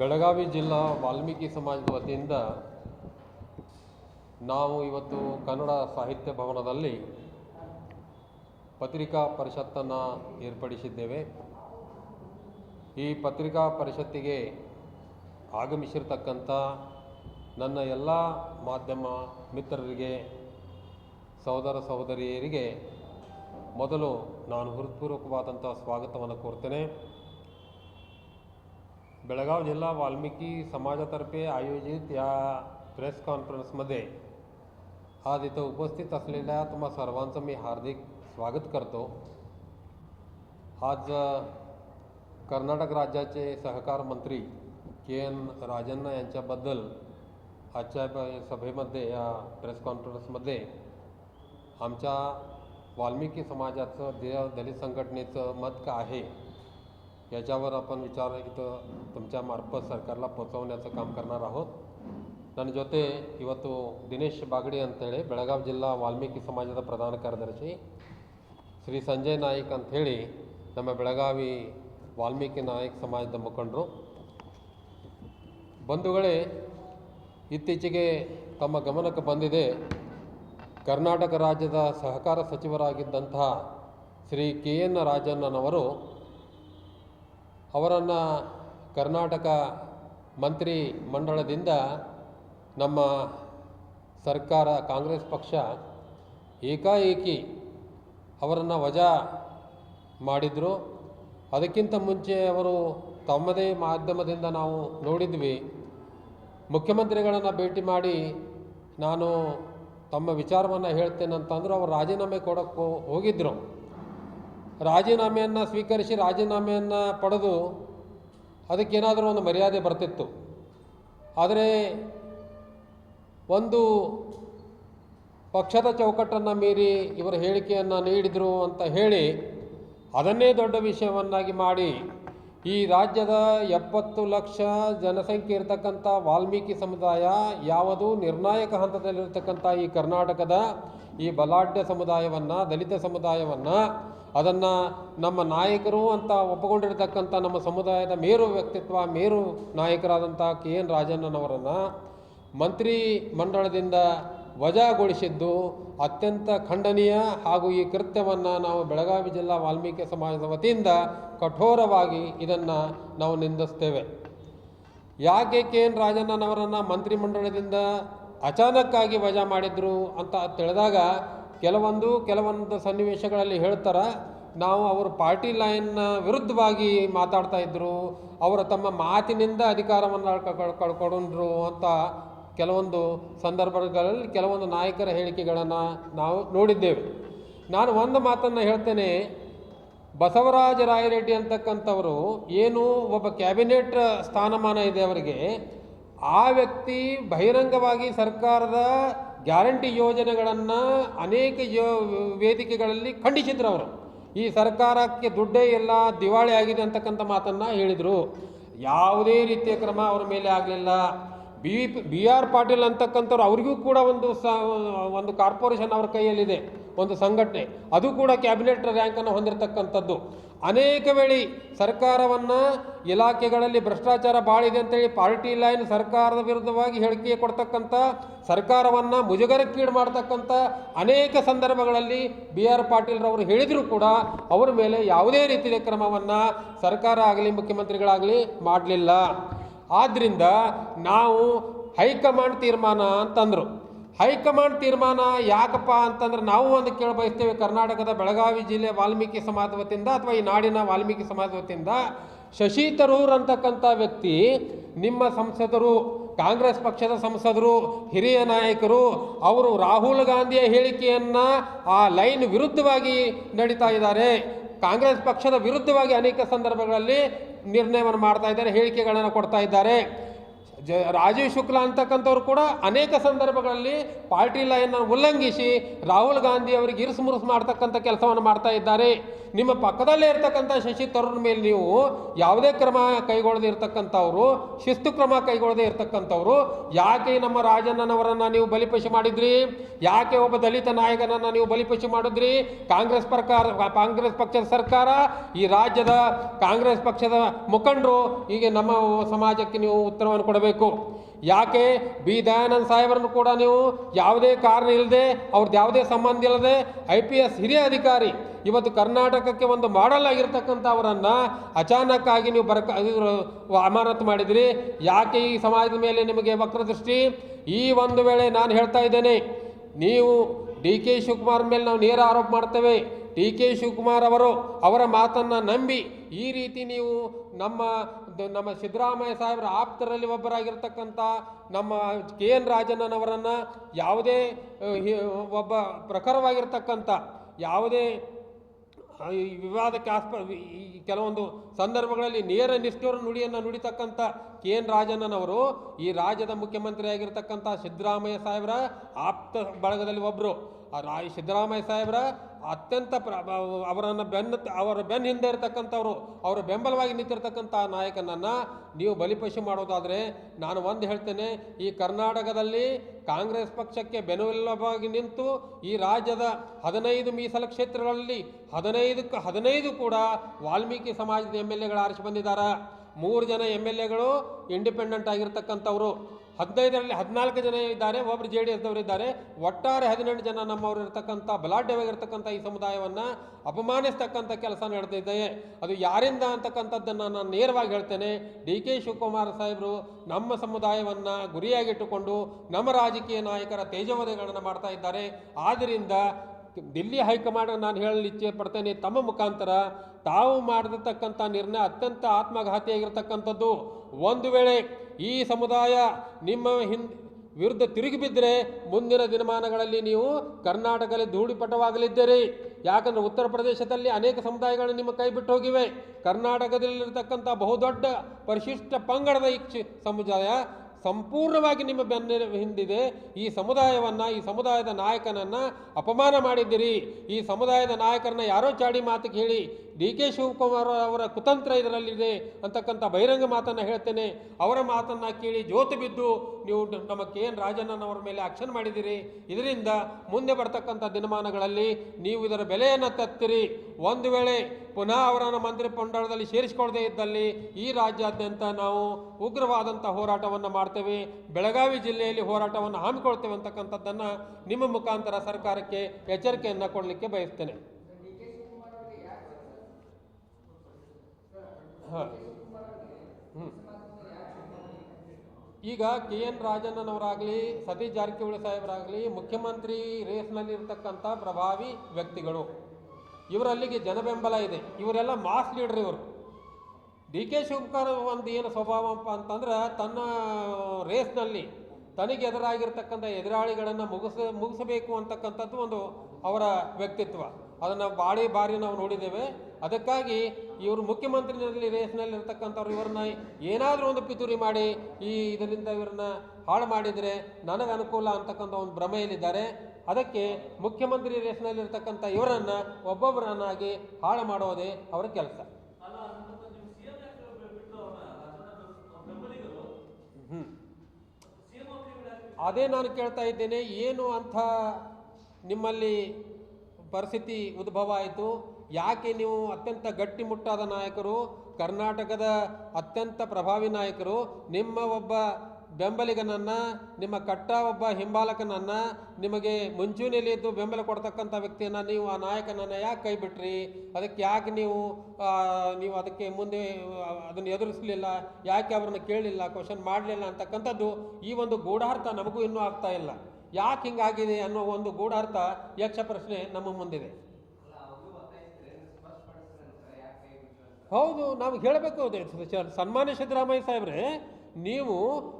ಬೆಳಗಾವಿ ಜಿಲ್ಲಾ ವಾಲ್ಮೀಕಿ ಸಮಾಜದ ವತಿಯಿಂದ ನಾವು ಇವತ್ತು ಕನ್ನಡ ಸಾಹಿತ್ಯ ಭವನದಲ್ಲಿ ಪತ್ರಿಕಾ ಪರಿಷತ್ತನ್ನು ಏರ್ಪಡಿಸಿದ್ದೇವೆ. ಈ ಪತ್ರಿಕಾ ಪರಿಷತ್ತಿಗೆ ಆಗಮಿಸಿರ್ತಕ್ಕಂಥ ನನ್ನ ಎಲ್ಲ ಮಾಧ್ಯಮ ಮಿತ್ರರಿಗೆ, ಸಹೋದರ ಸಹೋದರಿಯರಿಗೆ ಮೊದಲು ನಾನು ಹೃತ್ಪೂರ್ವಕವಾದಂಥ ಸ್ವಾಗತವನ್ನು ಕೋರ್ತೇನೆ. बेळगाव जिल्हा वाल्मिकी समाजातर्फे आयोजित या प्रेस कॉन्फरन्समध्ये आज इथं उपस्थित असलेल्या तुम्हा सर्वांचं मी हार्दिक स्वागत करतो. आज कर्नाटक राज्याचे सहकार मंत्री के एन राजन्ना यांच्याबद्दल आजच्या सभेमध्ये या प्रेस कॉन्फरन्समध्ये आमच्या वाल्मिकी समाजाचं दे दलित संघटनेचं मत काय आहे? याच्यावर आपण विचारयुक्त तुमच्या मार्फत सरकारला पोचवण्याचं काम करणार आहोत. ನನ್ನ ಜೊತೆ ಇವತ್ತು ದಿನೇಶ್ ಬಾಗಡಿ ಅಂತೇಳಿ ಬೆಳಗಾವಿ ಜಿಲ್ಲಾ ವಾಲ್ಮೀಕಿ ಸಮಾಜದ ಪ್ರಧಾನ ಕಾರ್ಯದರ್ಶಿ ಶ್ರೀ ಸಂಜಯ್ ನಾಯ್ಕ್ ಅಂಥೇಳಿ ನಮ್ಮ ಬೆಳಗಾವಿ ವಾಲ್ಮೀಕಿ ನಾಯಕ್ ಸಮಾಜದ ಮುಖಂಡರು. ಬಂಧುಗಳೇ, ಇತ್ತೀಚೆಗೆ ತಮ್ಮ ಗಮನಕ್ಕೆ ಬಂದಿದೆ ಕರ್ನಾಟಕ ರಾಜ್ಯದ ಸಹಕಾರ ಸಚಿವರಾಗಿದ್ದಂತಹ ಶ್ರೀ ಕೆ ಎನ್ ರಾಜಣ್ಣನವರು ಅವರನ್ನು ಕರ್ನಾಟಕ ಮಂತ್ರಿ ಮಂಡಳದಿಂದ ನಮ್ಮ ಸರ್ಕಾರ, ಕಾಂಗ್ರೆಸ್ ಪಕ್ಷ ಏಕಾಏಕಿ ಅವರನ್ನು ವಜಾ ಮಾಡಿದರು. ಅದಕ್ಕಿಂತ ಮುಂಚೆ ಅವರು ತಮ್ಮದೇ ಮಾಧ್ಯಮದಿಂದ ನಾವು ನೋಡಿದ್ವಿ. ಮುಖ್ಯಮಂತ್ರಿಗಳನ್ನು ಭೇಟಿ ಮಾಡಿ ನಾನು ತಮ್ಮ ವಿಚಾರವನ್ನು ಹೇಳ್ತೇನೆ ಅಂತಂದ್ರು ಅವರು ರಾಜೀನಾಮೆ ಕೊಡೋಕ್ಕೆ ಹೋಗಿದ್ದರು ರಾಜೀನಾಮೆಯನ್ನು ಸ್ವೀಕರಿಸಿ ರಾಜೀನಾಮೆಯನ್ನು ಪಡೆದು ಅದಕ್ಕೇನಾದರೂ ಒಂದು ಮರ್ಯಾದೆ ಬರ್ತಿತ್ತು. ಆದರೆ ಒಂದು ಪಕ್ಷದ ಚೌಕಟ್ಟನ್ನು ಮೀರಿ ಇವರ ಹೇಳಿಕೆಯನ್ನು ನೀಡಿದರು ಅಂತ ಹೇಳಿ ಅದನ್ನೇ ದೊಡ್ಡ ವಿಷಯವನ್ನಾಗಿ ಮಾಡಿ ಈ ರಾಜ್ಯದ ಎಪ್ಪತ್ತು ಲಕ್ಷ ಜನಸಂಖ್ಯೆ ಇರತಕ್ಕಂಥ ವಾಲ್ಮೀಕಿ ಸಮುದಾಯ ಯಾವುದು ನಿರ್ಣಾಯಕ ಹಂತದಲ್ಲಿರ್ತಕ್ಕಂಥ ಈ ಕರ್ನಾಟಕದ ಈ ಬಲಾಢ್ಯ ಸಮುದಾಯವನ್ನು, ದಲಿತ ಸಮುದಾಯವನ್ನು ಅದನ್ನು ನಮ್ಮ ನಾಯಕರು ಅಂತ ಒಪ್ಪಿಕೊಂಡಿರ್ತಕ್ಕಂಥ ನಮ್ಮ ಸಮುದಾಯದ ಮೇರು ವ್ಯಕ್ತಿತ್ವ, ಮೇರು ನಾಯಕರಾದಂಥ ಕೆ ಎನ್ ರಾಜಣ್ಣನವರನ್ನು ಮಂತ್ರಿ ಮಂಡಳದಿಂದ ವಜಾಗೊಳಿಸಿದ್ದು ಅತ್ಯಂತ ಖಂಡನೀಯ ಹಾಗೂ ಈ ಕೃತ್ಯವನ್ನು ನಾವು ಬೆಳಗಾವಿ ಜಿಲ್ಲಾ ವಾಲ್ಮೀಕಿ ಸಮಾಜದ ವತಿಯಿಂದ ಕಠೋರವಾಗಿ ಇದನ್ನು ನಾವು ನಿಂದಿಸ್ತೇವೆ. ಯಾಕೆ ಕೆ ಎನ್ ರಾಜಣ್ಣನವರನ್ನು ಮಂತ್ರಿಮಂಡಲದಿಂದ ಅಚಾನಕ್ಕಾಗಿ ವಜಾ ಮಾಡಿದ್ರು ಅಂತ ತಿಳಿದಾಗ ಕೆಲವೊಂದು ಕೆಲವೊಂದು ಸನ್ನಿವೇಶಗಳಲ್ಲಿ ಹೇಳ್ತಾರೆ, ನಾವು ಅವರು ಪಾರ್ಟಿ ಲೈನ್ನ ವಿರುದ್ಧವಾಗಿ ಮಾತಾಡ್ತಾ ಇದ್ದರು ಅವರು ತಮ್ಮ ಮಾತಿನಿಂದ ಅಧಿಕಾರವನ್ನು ಕಳ್- ಕಳ್ಕೊಂಡ್ರು ಅಂತ ಕೆಲವೊಂದು ಸಂದರ್ಭಗಳಲ್ಲಿ ಕೆಲವೊಂದು ನಾಯಕರ ಹೇಳಿಕೆಗಳನ್ನು ನಾವು ನೋಡಿದ್ದೇವೆ. ನಾನು ಒಂದು ಮಾತನ್ನು ಹೇಳ್ತೇನೆ, ಬಸವರಾಜ ರಾಯರೆಡ್ಡಿ ಅಂತಕ್ಕಂಥವರು ಏನು ಒಬ್ಬ ಕ್ಯಾಬಿನೆಟ್ ಸ್ಥಾನಮಾನ ಇದೆ ಅವರಿಗೆ, ಆ ವ್ಯಕ್ತಿ ಬಹಿರಂಗವಾಗಿ ಸರ್ಕಾರದ ಗ್ಯಾರಂಟಿ ಯೋಜನೆಗಳನ್ನು ಅನೇಕ ಯೋ ವೇದಿಕೆಗಳಲ್ಲಿ ಖಂಡಿಸಿದ್ರು ಅವರು ಈ ಸರ್ಕಾರಕ್ಕೆ ದುಡ್ಡೇ ಇಲ್ಲ, ದಿವಾಳಿ ಆಗಿದೆ ಅಂತಕ್ಕಂಥ ಮಾತನ್ನು ಹೇಳಿದರು. ಯಾವುದೇ ರೀತಿಯ ಕ್ರಮ ಅವರ ಮೇಲೆ ಆಗಲಿಲ್ಲ. ಬಿ ಬಿ ಆರ್ ಪಾಟೀಲ್ ಅಂತಕ್ಕಂಥವ್ರು ಅವರಿಗೂ ಕೂಡ ಒಂದು ಸ, ಒಂದು ಕಾರ್ಪೊರೇಷನ್ ಅವ್ರ ಕೈಯಲ್ಲಿದೆ, ಒಂದು ಸಂಘಟನೆ. ಅದು ಕೂಡ ಕ್ಯಾಬಿನೆಟ್ ರ್ಯಾಂಕನ್ನು ಹೊಂದಿರತಕ್ಕಂಥದ್ದು. ಅನೇಕ ವೇಳೆ ಸರ್ಕಾರವನ್ನು ಇಲಾಖೆಗಳಲ್ಲಿ ಭ್ರಷ್ಟಾಚಾರ ಬಾಳಿದೆ ಅಂತೇಳಿ ಪಾರ್ಟಿ ಲೈನ್ ಸರ್ಕಾರದ ವಿರುದ್ಧವಾಗಿ ಹೇಳಿಕೆ ಕೊಡ್ತಕ್ಕಂಥ, ಸರ್ಕಾರವನ್ನು ಮುಜುಗರಕ್ಕೀಡು ಮಾಡ್ತಕ್ಕಂಥ ಅನೇಕ ಸಂದರ್ಭಗಳಲ್ಲಿ ಬಿ ಆರ್ ಪಾಟೀಲ್ರವರು ಹೇಳಿದರೂ ಕೂಡ ಅವರ ಮೇಲೆ ಯಾವುದೇ ರೀತಿಯ ಕ್ರಮವನ್ನು ಸರ್ಕಾರ ಆಗಲಿ, ಮುಖ್ಯಮಂತ್ರಿಗಳಾಗಲಿ ಮಾಡಲಿಲ್ಲ. ಆದ್ದರಿಂದ ನಾವು ಹೈಕಮಾಂಡ್ ತೀರ್ಮಾನ ಅಂತಂದರು. ಹೈಕಮಾಂಡ್ ತೀರ್ಮಾನ ಯಾಕಪ್ಪ ಅಂತಂದ್ರೆ ನಾವು ಒಂದು ಕೇಳ ಬಯಸ್ತೇವೆ, ಕರ್ನಾಟಕದ ಬೆಳಗಾವಿ ಜಿಲ್ಲೆ ವಾಲ್ಮೀಕಿ ಸಮಾಜ ವತಿಯಿಂದ ಅಥವಾ ಈ ನಾಡಿನ ವಾಲ್ಮೀಕಿ ಸಮಾಜ ವತಿಯಿಂದ ಶಶಿ ತರೂರ್ ಅಂತಕ್ಕಂಥ ವ್ಯಕ್ತಿ, ನಿಮ್ಮ ಸಂಸದರು, ಕಾಂಗ್ರೆಸ್ ಪಕ್ಷದ ಸಂಸದರು, ಹಿರಿಯ ನಾಯಕರು, ಅವರು ರಾಹುಲ್ ಗಾಂಧಿಯ ಹೇಳಿಕೆಯನ್ನು ಆ ಲೈನ್ ವಿರುದ್ಧವಾಗಿ ನಡೀತಾ ಇದ್ದಾರೆ. ಕಾಂಗ್ರೆಸ್ ಪಕ್ಷದ ವಿರುದ್ಧವಾಗಿ ಅನೇಕ ಸಂದರ್ಭಗಳಲ್ಲಿ ನಿರ್ಣಯವನ್ನು ಮಾಡ್ತಾ ಇದ್ದಾರೆ, ಹೇಳಿಕೆಗಳನ್ನು ಕೊಡ್ತಾ ಇದ್ದಾರೆ. ಜ ರಾಜೀವ್ ಶುಕ್ಲಾ ಅಂತಕ್ಕಂಥವ್ರು ಕೂಡ ಅನೇಕ ಸಂದರ್ಭಗಳಲ್ಲಿ ಪಾರ್ಟಿ ಲೈನ್ ಉಲ್ಲಂಘಿಸಿ ರಾಹುಲ್ ಗಾಂಧಿ ಅವರಿಗೆ ಇರಿಸು ಮುರುಸು ಮಾಡ್ತಕ್ಕಂಥ ಕೆಲಸವನ್ನು ಮಾಡ್ತಾ ಇದ್ದಾರೆ. ನಿಮ್ಮ ಪಕ್ಕದಲ್ಲೇ ಇರತಕ್ಕಂಥ ಶಶಿ ತರೂರ್ ಮೇಲೆ ನೀವು ಯಾವುದೇ ಕ್ರಮ ಕೈಗೊಳ್ಳದೆ ಇರತಕ್ಕಂಥವ್ರು, ಶಿಸ್ತು ಕ್ರಮ ಕೈಗೊಳ್ಳದೇ ಇರತಕ್ಕಂಥವ್ರು, ಯಾಕೆ ನಮ್ಮ ರಾಜಣ್ಣನವರನ್ನು ನೀವು ಬಲಿಪಶು ಮಾಡಿದ್ರಿ? ಯಾಕೆ ಒಬ್ಬ ದಲಿತ ನಾಯಕನನ್ನು ನೀವು ಬಲಿಪಶು ಮಾಡಿದ್ರಿ? ಕಾಂಗ್ರೆಸ್ ಪ್ರಕಾರ, ಕಾಂಗ್ರೆಸ್ ಪಕ್ಷದ ಸರ್ಕಾರ, ಈ ರಾಜ್ಯದ ಕಾಂಗ್ರೆಸ್ ಪಕ್ಷದ ಮುಖಂಡರು, ಹೀಗೆ ನಮ್ಮ ಸಮಾಜಕ್ಕೆ ನೀವು ಉತ್ತರವನ್ನು ಕೊಡಬೇಕು. ಯಾಕೆ? ಬಿ. ದಯಾನಂದ ಸಾಹೇಬರನ್ನು ಕೂಡ ನೀವು ಯಾವುದೇ ಕಾರಣ ಇಲ್ಲದೆ, ಅವ್ರದ್ದು ಯಾವುದೇ ಸಂಬಂಧ ಇಲ್ಲದೆ ಐ ಪಿ ಎಸ್ ಹಿರಿಯ ಅಧಿಕಾರಿ ಇವತ್ತು ಕರ್ನಾಟಕಕ್ಕೆ ಒಂದು ಮಾಡಲ್ ಆಗಿರ್ತಕ್ಕಂಥ ಅವರನ್ನು ಅಚಾನಕ್ ಆಗಿ ನೀವು ಬರಕ ಅಮಾನತು ಮಾಡಿದಿರಿ. ಯಾಕೆ ಈ ಸಮಾಜದ ಮೇಲೆ ನಿಮಗೆ ವಕ್ರದೃಷ್ಟಿ ಈ ಒಂದು ವೇಳೆ ನಾನು ಹೇಳ್ತಾ ಇದ್ದೇನೆ, ನೀವು ಡಿ ಕೆ ಶಿವಕುಮಾರ್ ಮೇಲೆ ನಾವು ನೇರ ಆರೋಪ ಮಾಡ್ತೇವೆ. ಡಿ ಕೆ ಶಿವಕುಮಾರ್ ಅವರು ಅವರ ಮಾತನ್ನು ನಂಬಿ ಈ ರೀತಿ ನೀವು ನಮ್ಮ ನಮ್ಮ ಸಿದ್ದರಾಮಯ್ಯ ಸಾಹೇಬರ ಆಪ್ತರಲ್ಲಿ ಒಬ್ಬರಾಗಿರ್ತಕ್ಕಂಥ ನಮ್ಮ ಕೆ ಎನ್ ರಾಜಣ್ಣನವರನ್ನು ಯಾವುದೇ ಒಬ್ಬ ಪ್ರಖರವಾಗಿರ್ತಕ್ಕಂಥ ಯಾವುದೇ ವಿವಾದಕ್ಕೆ ಆಸ್ಪ ಕೆಲವೊಂದು ಸಂದರ್ಭಗಳಲ್ಲಿ ನೇರ ನಿಷ್ಠುರ ನುಡಿಯನ್ನು ನುಡಿತಕ್ಕಂಥ ಕೆ ಎನ್ ರಾಜಣ್ಣನವರು ಈ ರಾಜ್ಯದ ಮುಖ್ಯಮಂತ್ರಿ ಆಗಿರತಕ್ಕಂಥ ಸಿದ್ದರಾಮಯ್ಯ ಸಾಹೇಬರ ಆಪ್ತ ಬಳಗದಲ್ಲಿ ಒಬ್ಬರು ರಾ ಸಿದ್ದರಾಮಯ್ಯ ಸಾಹೇಬರ ಅತ್ಯಂತ ಪ್ರ ಅವರನ್ನು ಬೆನ್ನ ಅವರ ಬೆನ್ನ ಹಿಂದೆ ಇರತಕ್ಕಂಥವ್ರು. ಅವರ ಬೆಂಬಲವಾಗಿ ನಿಂತಿರ್ತಕ್ಕಂಥ ನಾಯಕನನ್ನು ನೀವು ಬಲಿಪಶು ಮಾಡೋದಾದರೆ ನಾನು ಒಂದು ಹೇಳ್ತೇನೆ, ಈ ಕರ್ನಾಟಕದಲ್ಲಿ ಕಾಂಗ್ರೆಸ್ ಪಕ್ಷಕ್ಕೆ ಬೆನ್ನೆಲುಬಾಗಿ ನಿಂತು ಈ ರಾಜ್ಯದ ಹದಿನೈದು ಮೀಸಲ ಕ್ಷೇತ್ರಗಳಲ್ಲಿ ಹದಿನೈದಕ್ಕೆ ಹದಿನೈದು ಕೂಡ ವಾಲ್ಮೀಕಿ ಸಮಾಜದ ಎಂ ಎಲ್ ಎಗಳು ಆರಿಸಿ ಬಂದಿದ್ದಾರೆ? ಮೂರು ಜನ ಎಂ ಎಲ್ ಎಗಳು ಇಂಡಿಪೆಂಡೆಂಟ್ ಆಗಿರ್ತಕ್ಕಂಥವ್ರು. ಹದಿನೈದರಲ್ಲಿ ಹದಿನಾಲ್ಕು ಜನ ಇದ್ದಾರೆ ಒಬ್ಬರು ಜೆ ಡಿ ಎಸ್ದವರು ಇದ್ದಾರೆ. ಒಟ್ಟಾರೆ ಹದಿನೆಂಟು ಜನ ನಮ್ಮವರು ಇರತಕ್ಕಂಥ ಬಲಾಢ್ಯವಾಗಿರ್ತಕ್ಕಂಥ ಈ ಸಮುದಾಯವನ್ನು ಅಪಮಾನಿಸ್ತಕ್ಕಂಥ ಕೆಲಸ ನಡೆದಿದೆ ಅದು ಯಾರಿಂದ ಅಂತಕ್ಕಂಥದ್ದನ್ನು ನಾನು ನೇರವಾಗಿ ಹೇಳ್ತೇನೆ. ಡಿ ಕೆ ಶಿವಕುಮಾರ್ ಸಾಹೇಬರು ನಮ್ಮ ಸಮುದಾಯವನ್ನು ಗುರಿಯಾಗಿಟ್ಟುಕೊಂಡು ನಮ್ಮ ರಾಜಕೀಯ ನಾಯಕರ ತೇಜೋವಧೆಗಳನ್ನು ಮಾಡ್ತಾ ಇದ್ದಾರೆ. ಆದ್ದರಿಂದ ದಿಲ್ಲಿ ಹೈಕಮಾಂಡ್ ನಾನು ಹೇಳಲು ಇಚ್ಛೆ ಪಡ್ತೇನೆ ತಮ್ಮ ಮುಖಾಂತರ ತಾವು ಮಾಡಿರ್ತಕ್ಕಂಥ ನಿರ್ಣಯ ಅತ್ಯಂತ ಆತ್ಮಘಾತಿಯಾಗಿರ್ತಕ್ಕಂಥದ್ದು. ಒಂದು ವೇಳೆ ಈ ಸಮುದಾಯ ನಿಮ್ಮ ಹಿಂದ್ ವಿರುದ್ಧ ತಿರುಗಿ ಬಿದ್ದರೆ ಮುಂದಿನ ದಿನಮಾನಗಳಲ್ಲಿ ನೀವು ಕರ್ನಾಟಕದಲ್ಲಿ ಧೂಳಿಪಟವಾಗಲಿದ್ದೀರಿ. ಯಾಕಂದ್ರೆ ಉತ್ತರ ಪ್ರದೇಶದಲ್ಲಿ ಅನೇಕ ಸಮುದಾಯಗಳು ನಿಮ್ಮ ಕೈ ಬಿಟ್ಟು ಹೋಗಿವೆ. ಕರ್ನಾಟಕದಲ್ಲಿರತಕ್ಕಂಥ ಬಹುದೊಡ್ಡ ಪರಿಶಿಷ್ಟ ಪಂಗಡದ ಈ ಸಮುದಾಯ ಸಂಪೂರ್ಣವಾಗಿ ನಿಮ್ಮ ಬೆನ್ನ ಹಿಂದಿದೆ. ಈ ಸಮುದಾಯವನ್ನು, ಈ ಸಮುದಾಯದ ನಾಯಕನನ್ನು ಅಪಮಾನ ಮಾಡಿದ್ದೀರಿ. ಈ ಸಮುದಾಯದ ನಾಯಕರನ್ನ ಯಾರೋ ಚಾಡಿ ಮಾತಿಗೆ ಹೇಳಿ ಡಿ ಕೆ ಶಿವಕುಮಾರ್ ಅವರ ಕುತಂತ್ರ ಇದರಲ್ಲಿದೆ ಅಂತಕ್ಕಂಥ ಬಹಿರಂಗ ಮಾತನ್ನು ಹೇಳ್ತೇನೆ. ಅವರ ಮಾತನ್ನು ಕೇಳಿ ಜ್ಯೋತಿ ಬಿದ್ದು ನೀವು ನಮ್ಮ ಕೆ ಎನ್ ರಾಜಣ್ಣನವರ ಮೇಲೆ ಆಕ್ಷನ್ ಮಾಡಿದ್ದೀರಿ ಇದರಿಂದ ಮುಂದೆ ಬರ್ತಕ್ಕಂಥ ದಿನಮಾನಗಳಲ್ಲಿ ನೀವು ಇದರ ಬೆಲೆಯನ್ನು ತತ್ತಿರಿ. ಒಂದು ವೇಳೆ ಪುನಃ ಅವರನ್ನು ಮಂತ್ರಿ ಪಂಡಳದಲ್ಲಿ ಸೇರಿಸಿಕೊಳ್ಳದೇ ಇದ್ದಲ್ಲಿ ಈ ರಾಜ್ಯಾದ್ಯಂತ ನಾವು ಉಗ್ರವಾದಂಥ ಹೋರಾಟವನ್ನು ಮಾಡ್ತೇವೆ. ಬೆಳಗಾವಿ ಜಿಲ್ಲೆಯಲ್ಲಿ ಹೋರಾಟವನ್ನು ಹಮ್ಮಿಕೊಳ್ತೇವೆ ಅಂತಕ್ಕಂಥದ್ದನ್ನು ನಿಮ್ಮ ಮುಖಾಂತರ ಸರ್ಕಾರಕ್ಕೆ ಎಚ್ಚರಿಕೆಯನ್ನು ಕೊಡಲಿಕ್ಕೆ ಬಯಸ್ತೇನೆ. ಹಾಂ. ಹ್ಞೂ ಈಗ ಕೆ ಎನ್ ರಾಜಣ್ಣನವರಾಗಲಿ, ಸತೀಶ್ ಜಾರಕಿಹೊಳಿ ಸಾಹೇಬರಾಗಲಿ, ಮುಖ್ಯಮಂತ್ರಿ ರೇಸ್ನಲ್ಲಿರ್ತಕ್ಕಂಥ ಪ್ರಭಾವಿ ವ್ಯಕ್ತಿಗಳು. ಇವರಲ್ಲಿಗೆ ಜನಬೆಂಬಲ ಇದೆ. ಇವರೆಲ್ಲ ಮಾಸ್ ಲೀಡರ್ ಇವರು. ಡಿ ಕೆ ಶಿವಕುಮಾರ್ ಒಂದು ಏನು ಸ್ವಭಾವಪ್ಪ ಅಂತಂದ್ರೆ ತನ್ನ ರೇಸ್ನಲ್ಲಿ ತನಗೆ ಎದುರಾಗಿರ್ತಕ್ಕಂಥ ಎದುರಾಳಿಗಳನ್ನು ಮುಗಿಸ, ಮುಗಿಸಬೇಕು ಅಂತಕ್ಕಂಥದ್ದು ಒಂದು ಅವರ ವ್ಯಕ್ತಿತ್ವ. ಅದನ್ನು ಬಾರಿ ಬಾರಿ ನಾವು ನೋಡಿದ್ದೇವೆ. ಅದಕ್ಕಾಗಿ ಇವರು ಮುಖ್ಯಮಂತ್ರಿನಲ್ಲಿ ರೇಸ್ನಲ್ಲಿ ಇರ್ತಕ್ಕಂಥವ್ರು ಇವ್ರನ್ನ ಏನಾದರೂ ಒಂದು ಪಿತೂರಿ ಮಾಡಿ, ಈ ಇದರಿಂದ ಇವ್ರನ್ನ ಹಾಳು ಮಾಡಿದರೆ ನನಗೆ ಅನುಕೂಲ ಅಂತಕ್ಕಂಥ ಒಂದು ಭ್ರಮೆಯಲ್ಲಿದ್ದಾರೆ. ಅದಕ್ಕೆ ಮುಖ್ಯಮಂತ್ರಿ ರೇಸ್ನಲ್ಲಿರ್ತಕ್ಕಂಥ ಇವರನ್ನು ಒಬ್ಬೊಬ್ಬರನ್ನಾಗಿ ಹಾಳು ಮಾಡೋದೇ ಅವರ ಕೆಲಸ. ಅದೇ ನಾನು ಕೇಳ್ತಾ ಇದ್ದೇನೆ, ಏನು ಅಂಥ ನಿಮ್ಮಲ್ಲಿ ಪರಿಸ್ಥಿತಿ ಉದ್ಭವ ಆಯಿತು? ಯಾಕೆ ನೀವು ಅತ್ಯಂತ ಗಟ್ಟಿಮುಟ್ಟಾದ ನಾಯಕರು, ಕರ್ನಾಟಕದ ಅತ್ಯಂತ ಪ್ರಭಾವಿ ನಾಯಕರು, ನಿಮ್ಮ ಒಬ್ಬ ಬೆಂಬಲಿಗನನ್ನು, ನಿಮ್ಮ ಕಟ್ಟ ಒಬ್ಬ ಹಿಂಬಾಲಕನನ್ನು ನಿಮಗೆ ಮುಂಚೂಣಿಯಲ್ಲಿ ಇದ್ದು ಬೆಂಬಲ ಕೊಡ್ತಕ್ಕಂಥ ವ್ಯಕ್ತಿಯನ್ನು ನೀವು ಆ ನಾಯಕನನ್ನು ಯಾಕೆ ಕೈ ಬಿಟ್ರಿ? ಅದಕ್ಕೆ ಯಾಕೆ ನೀವು ನೀವು ಅದಕ್ಕೆ ಮುಂದೆ ಅದನ್ನು ಎದುರಿಸಲಿಲ್ಲ? ಯಾಕೆ ಅವ್ರನ್ನ ಕೇಳಲಿಲ್ಲ? ಕ್ವಶನ್ ಮಾಡಲಿಲ್ಲ ಅಂತಕ್ಕಂಥದ್ದು ಈ ಒಂದು ಗೂಢಾರ್ಥ ನಮಗೂ ಇನ್ನೂ ಆಗ್ತಾ ಇಲ್ಲ. ಯಾಕೆ ಹಿಂಗಾಗಿದೆ ಅನ್ನೋ ಒಂದು ಗೂಢಾರ್ಥ ಯಕ್ಷ ಪ್ರಶ್ನೆ ನಮ್ಮ ಮುಂದಿದೆ. ಹೌದು, ನಾವು ಹೇಳಬೇಕು ಸನ್ಮಾನ್ಯ ಸಿದ್ದರಾಮಯ್ಯ ಸಾಹೇಬ್ರೆ ನೀವು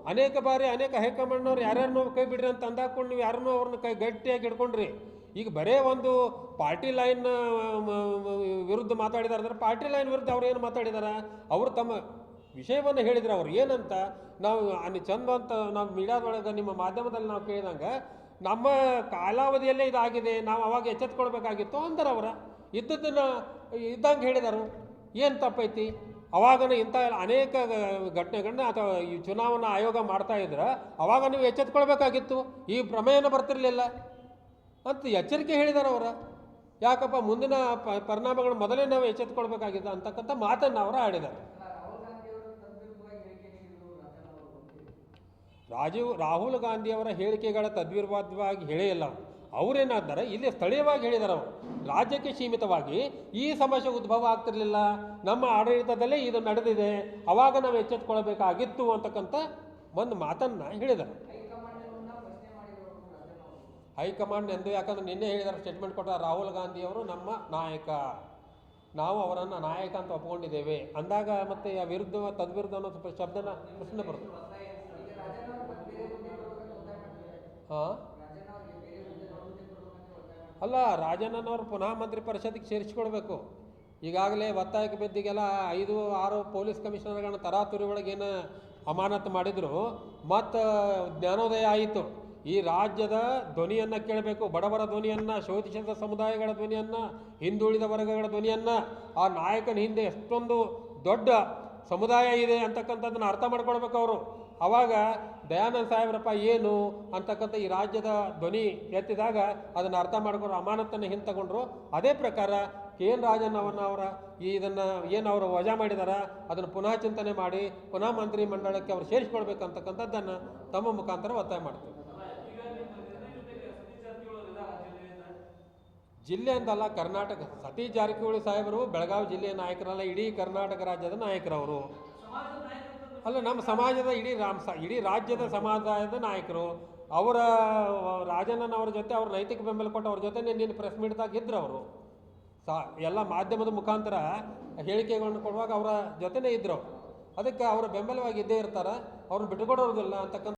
ಅನೇಕ ಬಾರಿ ಅನೇಕ ಹೈಕಮಾಂಡ್ನವ್ರು ಯಾರ್ಯಾರನ್ನೋ ಕೈ ಬಿಡ್ರಿ ಅಂತ ಅಂದಾಕೊಂಡು ನೀವು ಯಾರನ್ನೋ ಅವ್ರನ್ನ ಕೈ ಗಟ್ಟಿಯಾಗಿ ಹಿಡ್ಕೊಂಡ್ರಿ. ಈಗ ಬರೇ ಒಂದು ಪಾರ್ಟಿ ಲೈನ್ ವಿರುದ್ಧ ಮಾತಾಡಿದಾರೆ ಅಂದ್ರೆ ಪಾರ್ಟಿ ಲೈನ್ ವಿರುದ್ಧ ಅವ್ರು ಏನು ಮಾತಾಡಿದಾರ? ಅವರು ತಮ್ಮ ವಿಷಯವನ್ನು ಹೇಳಿದ್ರು ಅವ್ರು ಏನಂತ ನಾವು ಅಲ್ಲಿ ಚಂದ ಅಂತ ನಾವು ಮೀಡಿಯಾದೊಳಗೆ ನಿಮ್ಮ ಮಾಧ್ಯಮದಲ್ಲಿ ನಾವು ಕೇಳಿದಂಗೆ ನಮ್ಮ ಕಾಲಾವಧಿಯಲ್ಲೇ ಇದಾಗಿದೆ, ನಾವು ಅವಾಗ ಎಚ್ಚೆತ್ಕೊಳ್ಬೇಕಾಗಿತ್ತು ಅಂದ್ರೆ ಅವರ. ಇದ್ದದ್ದನ್ನು ಇದ್ದಂಗೆ ಹೇಳಿದರು. ಏನು ತಪ್ಪೈತಿ? ಅವಾಗನ ಇಂಥ ಅನೇಕ ಘಟನೆಗಳನ್ನ ಅಥವಾ ಈ ಚುನಾವಣಾ ಆಯೋಗ ಮಾಡ್ತಾ ಇದ್ರೆ ಅವಾಗ ನೀವು ಎಚ್ಚೆತ್ಕೊಳ್ಬೇಕಾಗಿತ್ತು. ಈ ಪ್ರಮೇಯನ ಬರ್ತಿರಲಿಲ್ಲ. ಅಂತ ಎಚ್ಚರಿಕೆ ಹೇಳಿದಾರೆ ಅವರ. ಯಾಕಪ್ಪ ಮುಂದಿನ ಪ, ಪರಿಣಾಮಗಳು ಮೊದಲೇ ನಾವು ಎಚ್ಚೆತ್ಕೊಳ್ಬೇಕಾಗಿತ್ತು ಅಂತಕ್ಕಂಥ ಮಾತನ್ನು ಅವರು ಆಡಿದ್ದಾರೆ ರಾಜೀವ್, ರಾಹುಲ್ ಗಾಂಧಿಯವರ ಹೇಳಿಕೆಗಳ ತದ್ವಿರ್ವಾದವಾಗಿ ಹೇಳೇ ಅವರು ಅವರೇನಾದ್ದಾರೆ ಇಲ್ಲಿ ಸ್ಥಳೀಯವಾಗಿ ಹೇಳಿದ್ದಾರೆ ಅವರು. ರಾಜ್ಯಕ್ಕೆ ಸೀಮಿತವಾಗಿ ಈ ಸಮಸ್ಯೆ ಉದ್ಭವ ಆಗ್ತಿರ್ಲಿಲ್ಲ. ನಮ್ಮ ಆಡಳಿತದಲ್ಲೇ ಇದು ನಡೆದಿದೆ. ಅವಾಗ ನಾವು ಎಚ್ಚೆತ್ಕೊಳ್ಬೇಕಾಗಿತ್ತು ಅಂತಕ್ಕಂಥ ಒಂದು ಮಾತನ್ನು ಹೇಳಿದರು. ಹೈಕಮಾಂಡ್ ಎಂದು ಯಾಕಂದ್ರೆ ನಿನ್ನೆ ಹೇಳಿದಾರೆ ಸ್ಟೇಟ್ಮೆಂಟ್ ಕೊಟ್ಟ ರಾಹುಲ್ ಗಾಂಧಿಯವರು ನಮ್ಮ ನಾಯಕ. ನಾವು ಅವರನ್ನು ನಾಯಕ ಅಂತ ಒಪ್ಕೊಂಡಿದ್ದೇವೆ. ಅಂದಾಗ ಮತ್ತೆ ವಿರುದ್ಧ ತದ್ವಿರುದ್ಧ ಅನ್ನೋ ಸ್ವಲ್ಪ ಶಬ್ದನ ಪ್ರಶ್ನೆ ಬರುತ್ತೆ. ಹಾಂ? ಅಲ್ಲ ರಾಜಣ್ಣನವ್ರು ಪುನಃ ಮಂತ್ರಿ ಪರಿಷತ್ತಿಗೆ ಸೇರಿಸ್ಕೊಳ್ಬೇಕು ಈಗಾಗಲೇ ಒತ್ತಾಯಕ್ಕೆ ಬಿದ್ದಿಗೆಲ್ಲ ಐದು, ಆರು ಪೊಲೀಸ್ ಕಮಿಷನರ್ಗಳನ್ನ ತರಾತುರಿ ಒಳಗೆ ಏನು ಅಮಾನತು ಮಾಡಿದ್ರು. ಮತ್ತು ಜ್ಞಾನೋದಯ ಆಯಿತು. ಈ ರಾಜ್ಯದ ಧ್ವನಿಯನ್ನು ಕೇಳಬೇಕು. ಬಡವರ ಧ್ವನಿಯನ್ನು ಶೋಧಿಸಿದ ಸಮುದಾಯಗಳ ಧ್ವನಿಯನ್ನು ಹಿಂದುಳಿದ ವರ್ಗಗಳ ಧ್ವನಿಯನ್ನು, ಆ ನಾಯಕನ ಹಿಂದೆ ಎಷ್ಟೊಂದು ದೊಡ್ಡ ಸಮುದಾಯ ಇದೆ ಅಂತಕ್ಕಂಥದ್ದನ್ನು ಅರ್ಥ ಮಾಡ್ಕೊಳ್ಬೇಕು ಅವರು. ಅವಾಗ ದಯಾನಂದ ಸಾಹೇಬ್ರಪ್ಪ ಏನು ಅಂತಕ್ಕಂಥ ಈ ರಾಜ್ಯದ ಧ್ವನಿ ಎತ್ತಿದಾಗ ಅದನ್ನು ಅರ್ಥ ಮಾಡಿಕೊಂಡು ಅಮಾನತನ್ನು ಹಿಂತಗೊಂಡ್ರು. ಅದೇ ಪ್ರಕಾರ ಕೆ ಎನ್ ರಾಜಣ್ಣವನ್ನ ಅವರ ಈ ಇದನ್ನು ಏನು ಅವರು ವಜಾ ಮಾಡಿದಾರ, ಅದನ್ನು ಪುನಃ ಚಿಂತನೆ ಮಾಡಿ, ಪುನಃ ಮಂತ್ರಿ ಮಂಡಳಕ್ಕೆ ಅವರು ಸೇರಿಸ್ಕೊಳ್ಬೇಕಂತಕ್ಕಂಥದ್ದನ್ನು ತಮ್ಮ ಮುಖಾಂತರ ಒತ್ತಾಯ ಮಾಡ್ತೀವಿ. ಜಿಲ್ಲೆ ಅಂತಲ್ಲ ಕರ್ನಾಟಕ. ಸತೀಶ್ ಜಾರಕಿಹೊಳಿ ಸಾಹೇಬರು ಬೆಳಗಾವಿ ಜಿಲ್ಲೆಯ ನಾಯಕರಲ್ಲ, ಇಡೀ ಕರ್ನಾಟಕ ರಾಜ್ಯದ ನಾಯಕರವರು. ಅಲ್ಲ, ನಮ್ಮ ಸಮಾಜದ ಇಡೀ ರಾಮ್ ಸ, ಇಡೀ ರಾಜ್ಯದ ಸಮಾಜದ ನಾಯಕರು, ಅವರ ರಾಜಣ್ಣನವರ ಜೊತೆ, ಅವ್ರ ನೈತಿಕ ಬೆಂಬಲ ಕೊಟ್ಟು ಅವ್ರ ಜೊತೆ ನಿನ್ನ ಪ್ರೆಸ್ ಮೀಟ್ದಾಗ ಇದ್ರು ಅವರು. ಸಾ, ಎಲ್ಲ ಮಾಧ್ಯಮದ ಮುಖಾಂತರ ಹೇಳಿಕೆಗಳನ್ನು ಕೊಡುವಾಗ ಅವರ ಜೊತೆನೇ ಇದ್ರು ಅದಕ್ಕೆ ಅವರ ಬೆಂಬಲವಾಗಿ ಇದ್ದೇ ಇರ್ತಾರೆ, ಅವ್ರನ್ನ ಬಿಟ್ಟುಕೊಡೋದಿಲ್ಲ ಅಂತಕ್ಕಂಥ